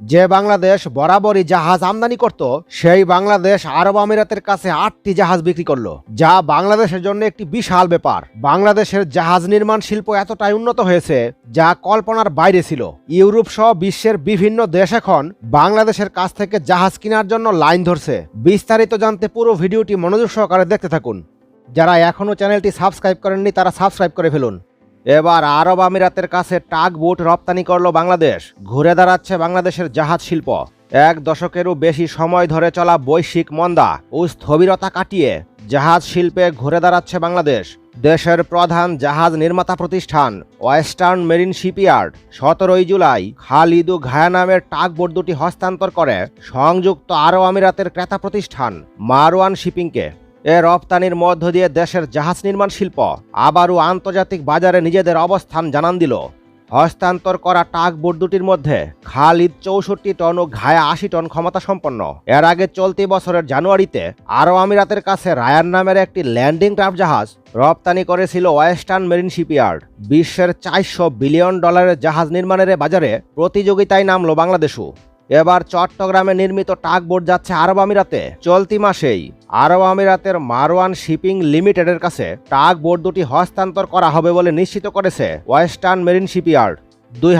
যে বাংলাদেশ বরাবরই জাহাজ আমদানি করত, সেই বাংলাদেশ আরব আমিরাতের কাছে আটটি জাহাজ বিক্রি করল, যা বাংলাদেশের জন্য একটি বিশাল ব্যাপার। বাংলাদেশের জাহাজ নির্মাণ শিল্প এতটাই উন্নত হয়েছে, যা কল্পনার বাইরে ছিল। ইউরোপ সহ বিশ্বের বিভিন্ন দেশ এখন বাংলাদেশের কাছ থেকে জাহাজ কেনার জন্য লাইন ধরছে। বিস্তারিত জানতে পুরো ভিডিওটি মনোযোগ সহকারে দেখতে থাকুন। যারা এখনও চ্যানেলটি সাবস্ক্রাইব করেননি, তারা সাবস্ক্রাইব করে ফেলুন। এবার আরব আমিরাতের কাছে টাক বোট রপ্তানি করল বাংলাদেশ। ঘুরে দাঁড়াচ্ছে বাংলাদেশের জাহাজ শিল্প। এক দশকেরও বেশি সময় ধরে চলা বৈশ্বিক মন্দা ও স্থবিরতা কাটিয়ে জাহাজ শিল্পে ঘুরে দাঁড়াচ্ছে বাংলাদেশ। দেশের প্রধান জাহাজ নির্মাতা প্রতিষ্ঠান ওয়েস্টার্ন মেরিন শিপইয়ার্ড সতেরোই জুলাই খালিদু ঘায়া নামের টাক বোট দুটি হস্তান্তর করে সংযুক্ত আরব আমিরাতের ক্রেতা প্রতিষ্ঠান মারওয়ান শিপিংকে। এ রপ্তানির মধ্য দিয়ে দেশের জাহাজ নির্মাণ শিল্প। আবারও আন্তর্জাতিক বাজারে নিজেদের অবস্থান জানান দিল। হস্তান্তর করা টাক বোট দুটির মধ্যে খালিদ চৌষট্টি টন ও ঘায়া আশি টন ক্ষমতা সম্পন্ন। এর আগে চলতি বছরের জানুয়ারিতে আরব আমিরাতের কাছে রায়ান নামের একটি ল্যান্ডিং ক্রাফট জাহাজ রপ্তানি করেছিল ওয়েস্টার্ন মেরিন শিপইয়ার্ড। বিশ্বের চারশো বিলিয়ন ডলারের জাহাজ নির্মাণের বাজারে প্রতিযোগিতায় নামল বাংলাদেশও। এবার চট্টগ্রামে নির্মিত টাক বোট যাচ্ছে আরব আমিরাতে। চলতি মাসেই আরব আমিরাতের মারওয়ান শিপিং লিমিটেডের কাছে টাক বোট দুটি হস্তান্তর করা হবে বলে নিশ্চিত করেছে ওয়েস্টার্ন মেরিন শিপইয়ার্ড। দুই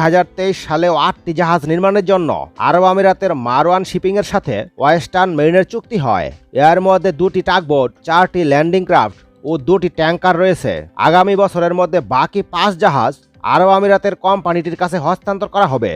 সালেও আটটি জাহাজ নির্মাণের জন্য আরব আমিরাতের মারওয়ান শিপিংয়ের সাথে ওয়েস্টার্ন মেরিনের চুক্তি হয়। এর মধ্যে দুটি টাকবোট চারটি ল্যান্ডিং ক্রাফট ও দুটি ট্যাঙ্কার রয়েছে। আগামী বছরের মধ্যে বাকি পাঁচ জাহাজ আরব আমিরাতের কোম্পানিটির কাছে হস্তান্তর করা হবে।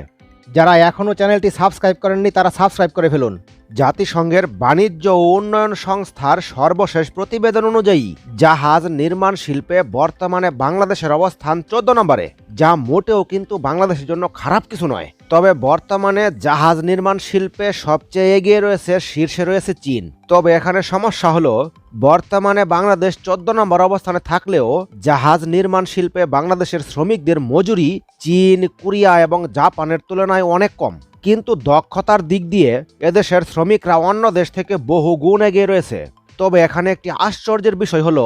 যারা এখনও চ্যানেলটি সাবস্ক্রাইব করেননি তারা সাবস্ক্রাইব করে ফেলুন। জাতিসংঘের বাণিজ্য ও উন্নয়ন সংস্থার সর্বশেষ প্রতিবেদন অনুযায়ী, জাহাজ নির্মাণ শিল্পে বর্তমানে বাংলাদেশের অবস্থান চোদ্দ নম্বরে, যা মোটেও কিন্তু বাংলাদেশের জন্য খারাপ কিছু নয়। তবে বর্তমানে জাহাজ নির্মাণ শিল্পে সবচেয়ে এগিয়ে রয়েছে শীর্ষে রয়েছে চীন। তবে এখানে সমস্যা হলো, বর্তমানে বাংলাদেশ চোদ্দ নম্বর অবস্থানে থাকলেও, জাহাজ নির্মাণ শিল্পে বাংলাদেশের শ্রমিকদের মজুরি চীন, কোরিয়া এবং জাপানের তুলনায় অনেক কম। কিন্তু দক্ষতার দিক দিয়ে এদেশের শ্রমিকরা অন্য দেশ থেকে বহু গুণ এগিয়ে রয়েছে। তবে এখানে একটি আশ্চর্যের বিষয় হল,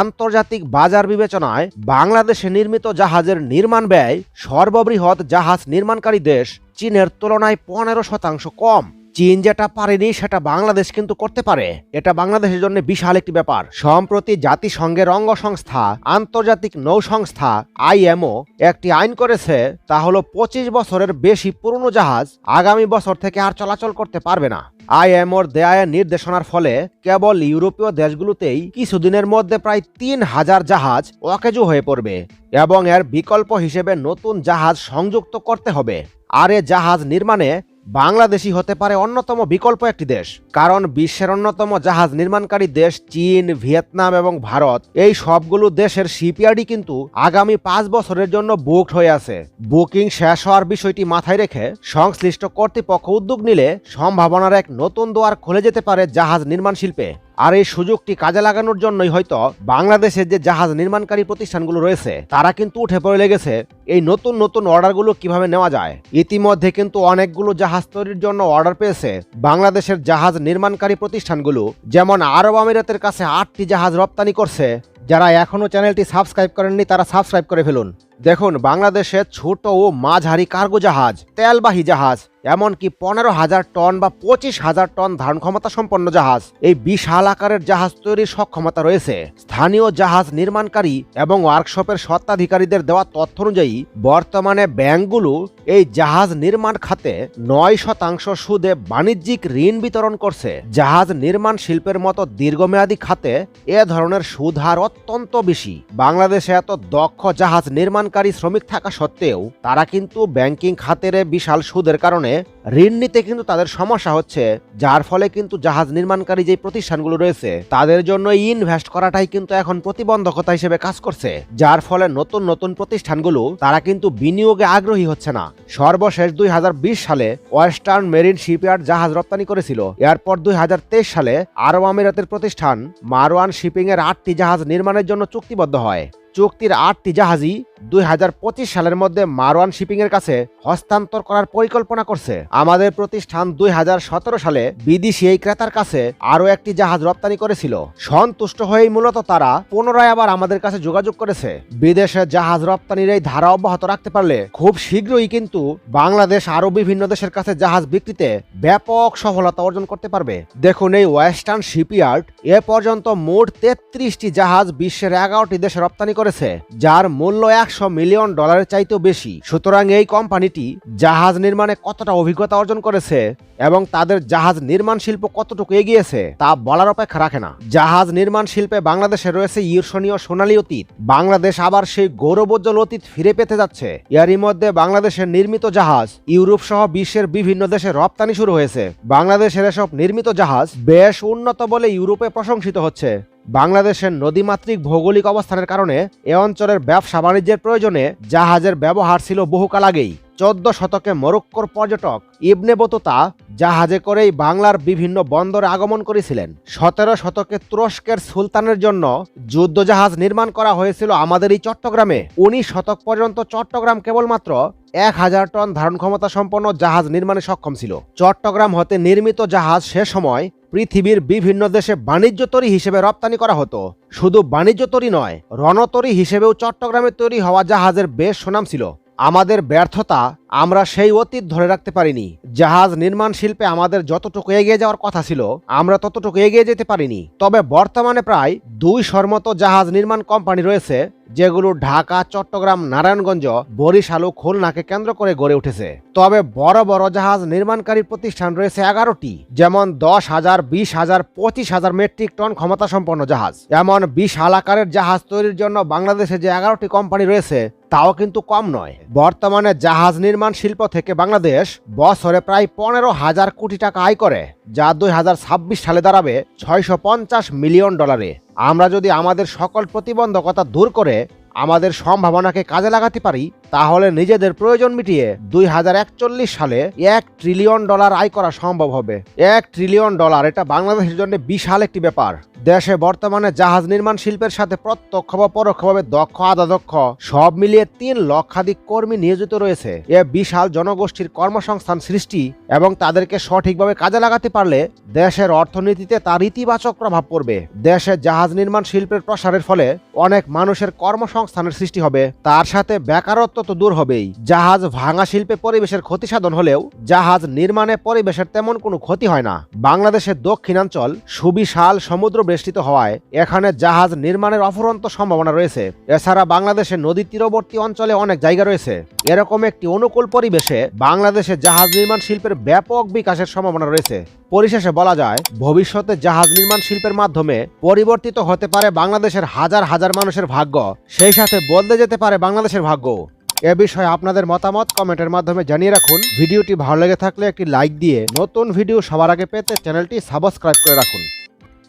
আন্তর্জাতিক বাজার বিবেচনায় বাংলাদেশে নির্মিত জাহাজের নির্মাণ ব্যয় সর্ববৃহৎ জাহাজ নির্মাণকারী দেশ চীনের তুলনায় পনেরো শতাংশ কম। চীন যেটা পারেনি, সেটা বাংলাদেশ কিন্তু করতে পারে। এটা বাংলাদেশের জন্য বিশাল একটি ব্যাপার। সম্প্রতি জাতিসংঘের অঙ্গ সংস্থা আন্তর্জাতিক নৌ সংস্থা আইএমও, একটি আইন করেছে, তা হলো পঁচিশ বছরের বেশি পুরনো জাহাজ আগামী বছর থেকে আর চলাচল করতে পারবে না। আইএমওর দেয়া নির্দেশনার ফলে কেবল ইউরোপীয় দেশগুলোতেই কিছুদিনের মধ্যে প্রায় তিন হাজার জাহাজ অকেজো হয়ে পড়বে এবং এর বিকল্প হিসেবে নতুন জাহাজ সংযুক্ত করতে হবে। আর এ জাহাজ নির্মাণে বাংলাদেশি হতে পারে অন্যতম বিকল্প একটি দেশ, কারণ বিশ্বের অন্যতম জাহাজ নির্মাণকারী দেশ চীন, ভিয়েতনাম এবং ভারত। এই সবগুলো দেশের শিপইয়ার্ডই কিন্তু আগামী পাঁচ বছরের জন্য বুকড হয়ে আছে। বুকিং শেষ হওয়ার বিষয়টি মাথায় রেখে সংশ্লিষ্ট কর্তৃপক্ষ উদ্যোগ নিলে সম্ভাবনার এক নতুন দোয়ার খুলে যেতে পারে জাহাজ নির্মাণ শিল্পে। আর এই সুযোগটি কাজে লাগানোর জন্যই হয়তো বাংলাদেশের যে জাহাজ নির্মাণকারী প্রতিষ্ঠানগুলো রয়েছে, তারা কিন্তু উঠে পড়ে লেগেছে এই নতুন নতুন অর্ডারগুলো কীভাবে নেওয়া যায়? ইতিমধ্যে কিন্তু অনেকগুলো জাহাজ তৈরির জন্য অর্ডার পেয়েছে বাংলাদেশের জাহাজ নির্মাণকারী প্রতিষ্ঠানগুলো। যেমন আরব আমিরাতের কাছে আটটি জাহাজ রপ্তানি করছে যারা এখনও চ্যানেলটি সাবস্ক্রাইব করেননি, তারা সাবস্ক্রাইব করে ফেলুন। দেখুন, বাংলাদেশে ছোট ও মাঝারি কার্গো জাহাজ, তেলবাহী জাহাজ, এমনকি পনেরো হাজার টন বা পঁচিশ হাজার টন ধারণ ক্ষমতা সম্পন্ন জাহাজ। এই বিশাল আকারের জাহাজ তৈরির সক্ষমতা রয়েছে। স্থানীয় জাহাজ নির্মাণকারী এবং ওয়ার্কশপের স্বত্বাধিকারীদের দেওয়া তথ্য অনুযায়ী, বর্তমানে ব্যাংকগুলো এই জাহাজ নির্মাণ খাতে নয় শতাংশ সুদে বাণিজ্যিক ঋণ বিতরণ করছে। জাহাজ নির্মাণ শিল্পের মতো দীর্ঘমেয়াদী খাতে এ ধরনের সুদ হার অত্যন্ত বেশি। বাংলাদেশে এত দক্ষ জাহাজ নির্মাণকারী শ্রমিক থাকা সত্ত্বেও তারা কিন্তু ব্যাংকিং খাতের বিশাল সুদের কারণে ঋণ নিতে কিন্তু তাদের সমস্যা হচ্ছে, যার ফলে কিন্তু জাহাজ নির্মাণকারী যে প্রতিষ্ঠানগুলো রয়েছে, তাদের জন্য ইনভেস্ট করাটাই কিন্তু এখন প্রতিবন্ধকতা হিসেবে কাজ করছে। যার ফলে নতুন নতুন প্রতিষ্ঠানগুলো, তারা কিন্তু বিনিয়োগে আগ্রহী হচ্ছে না। সর্বশেষ দুই হাজার বিশ সালে ওয়েস্টার্ন মেরিন শিপইয়ার্ড জাহাজ রপ্তানি করেছিল। এরপর দুই হাজার তেইশ সালে আরব আমিরাতের প্রতিষ্ঠান মারওয়ান শিপিং এর আটটি জাহাজ নির্মাণের জন্য চুক্তিবদ্ধ হয়। চুক্তির আটটি জাহাজই দুই হাজার পঁচিশ সালের মধ্যে মারওয়ান শিপিং এর কাছে হস্তান্তর করার পরিকল্পনা করছে। আমাদের প্রতিষ্ঠান দুই হাজার সতেরো সালে বিদেশি এই ক্রেতার কাছে আরও একটি জাহাজ রপ্তানি করেছিল। সন্তুষ্ট হয়েই মূলত তারা পুনরায় আবার আমাদের কাছে যোগাযোগ করেছে। বিদেশে জাহাজ রপ্তানির এই ধারা অব্যাহত রাখতে পারলে খুব শীঘ্রই কিন্তু বাংলাদেশ আরও বিভিন্ন দেশের কাছে জাহাজ বিক্রিতে ব্যাপক সফলতা অর্জন করতে পারবে। দেখুন এই ওয়েস্টার্ন শিপইয়ার্ড, এ পর্যন্ত মোট তেত্রিশটি জাহাজ বিশ্বের এগারোটি দেশে রপ্তানি করেছে, যার মূল্য একশো মিলিয়ন ডলারের চাইতেও বেশি। সুতরাং এই কোম্পানিটি জাহাজ নির্মাণে কতটা অভিজ্ঞতা অর্জন করেছে এবং তাদের জাহাজ নির্মাণ শিল্প কতটুকু এগিয়েছে, তা বলার অপেক্ষা রাখে না। জাহাজ নির্মাণ শিল্পে বাংলাদেশে রয়েছে ঈর্ষণীয় সোনালী অতীত। বাংলাদেশ আবার সেই গৌরবোজ্জ্বল অতীত ফিরে পেতে যাচ্ছে। এরই মধ্যে বাংলাদেশের নির্মিত জাহাজ ইউরোপ সহ বিশ্বের বিভিন্ন দেশে রপ্তানি শুরু হয়েছে। বাংলাদেশের এসব নির্মিত জাহাজ বেশ উন্নত বলে ইউরোপে প্রশংসিত হচ্ছে। বাংলাদেশের নদীমাতৃক ভৌগোলিক অবস্থানের কারণে এ অঞ্চলের ব্যবসা বাণিজ্যের প্রয়োজনে জাহাজের ব্যবহার ছিল বহুকাল আগেই। চোদ্দ শতকে মরক্কোর পর্যটক ইবনে বতুতা জাহাজে করেই বাংলার বিভিন্ন বন্দরে আগমন করেছিলেন। সতেরো শতকে তুরস্কের সুলতানের জন্য যুদ্ধ জাহাজ নির্মাণ করা হয়েছিল আমাদের এই চট্টগ্রামে। উনিশ শতক পর্যন্ত চট্টগ্রাম কেবলমাত্র এক হাজার টন ধারণ ক্ষমতা সম্পন্ন জাহাজ নির্মাণে সক্ষম ছিল। চট্টগ্রাম হতে নির্মিত জাহাজ সে সময় পৃথিবীর বিভিন্ন দেশে বাণিজ্য তরী হিসেবে রপ্তানি করা হতো। শুধু বাণিজ্য তরী নয়, রণতরী হিসেবেও চট্টগ্রামে তৈরি হওয়া জাহাজের বেশ সুনাম ছিল। আমাদের ব্যর্থতা আমরা সেই অতীত ধরে রাখতে পারিনি। জাহাজ নির্মাণ শিল্পে আমাদের যতটুকু এগিয়ে যাওয়ার কথা ছিল, আমরা ততটুকু এগিয়ে যেতে পারিনি। তবে বর্তমানে প্রায় দুই মতো জাহাজ নির্মাণ কোম্পানি রয়েছে, যেগুলো ঢাকা, চট্টগ্রাম, নারায়ণগঞ্জ, বরিশাল ও খুলনাকে কেন্দ্র করে গড়ে উঠেছে। তবে বড় বড় জাহাজ নির্মাণকারী প্রতিষ্ঠান রয়েছে এগারোটি, যেমন দশ হাজার, বিশ হাজার, পঁচিশ হাজার মেট্রিক টন ক্ষমতা সম্পন্ন জাহাজ। এমন বিশাল আকারের জাহাজ তৈরির জন্য বাংলাদেশে যে এগারোটি কোম্পানি রয়েছে তাও কিন্তু কম নয়। বর্তমানে জাহাজ নির্মাণ শিল্প থেকে বাংলাদেশ বছরে প্রায় পনেরো হাজার কোটি টাকা আয় করে, যা দুই হাজার ছাব্বিশ সালে দাঁড়াবে ছয়শো পঞ্চাশ মিলিয়ন ডলারে। আমরা যদি আমাদের সকল প্রতিবন্ধকতা দূর করে আমাদের সম্ভাবনাকে কাজে লাগাতে পারি তাহলে নিজেদের প্রয়োজন মিটিয়ে দুই হাজার একচল্লিশ সালে এক ট্রিলিয়ন ডলার আয় করা সম্ভব হবে। এক ট্রিলিয়ন ডলার এটা বাংলাদেশের জন্য বিশাল একটি ব্যাপার। দেশে বর্তমানে জাহাজ নির্মাণ শিল্পের সাথে প্রত্যক্ষ বা পরোক্ষভাবে দক্ষ আদাদক্ষ সব মিলিয়ে তিন লক্ষাধিক কর্মী নিয়োজিত রয়েছে। এ বিশাল জনগোষ্ঠীর কর্মসংস্থান সৃষ্টি এবং তাদেরকে সঠিকভাবে কাজে লাগাতে পারলে দেশের অর্থনীতিতে তার ইতিবাচক প্রভাব পড়বে। দেশে জাহাজ নির্মাণ শিল্পের প্রসারের ফলে অনেক মানুষের কর্মসংস্থানের সৃষ্টি হবে। তার সাথে বেকারত্ব তো দূর হবেই। জাহাজ ভাঙা শিল্পে পরিবেশের ক্ষতি সাধন হলেও জাহাজ নির্মাণে পরিবেশের তেমন কোনো ক্ষতি হয় না। বাংলাদেশের দক্ষিণাঞ্চল সুবিশাল সমুদ্র বেষ্টিত হওয়ায় এখানে জাহাজ নির্মাণের অফুরন্ত সম্ভাবনা রয়েছে। এছাড়া বাংলাদেশের নদী তীরবর্তী অঞ্চলে অনেক জায়গা রয়েছে। এরকম একটি অনুকূল পরিবেশে বাংলাদেশে জাহাজ নির্মাণ শিল্পের ব্যাপক বিকাশের সম্ভাবনা রয়েছে। পরিশেষে বলা যায়, ভবিষ্যতে জাহাজ নির্মাণ শিল্পের মাধ্যমে পরিবর্তিত হতে পারে বাংলাদেশের হাজার হাজার মানুষের ভাগ্য। সেই সাথে বদলে যেতে পারে বাংলাদেশের ভাগ্য। এ বিষয়ে আপনাদের মতামত কমেন্টের মাধ্যমে জানিয়ে রাখুন। ভিডিওটি ভালো লেগে থাকলে একটি লাইক দিয়ে নতুন ভিডিও সবার আগে পেতে চ্যানেলটি সাবস্ক্রাইব করে রাখুন।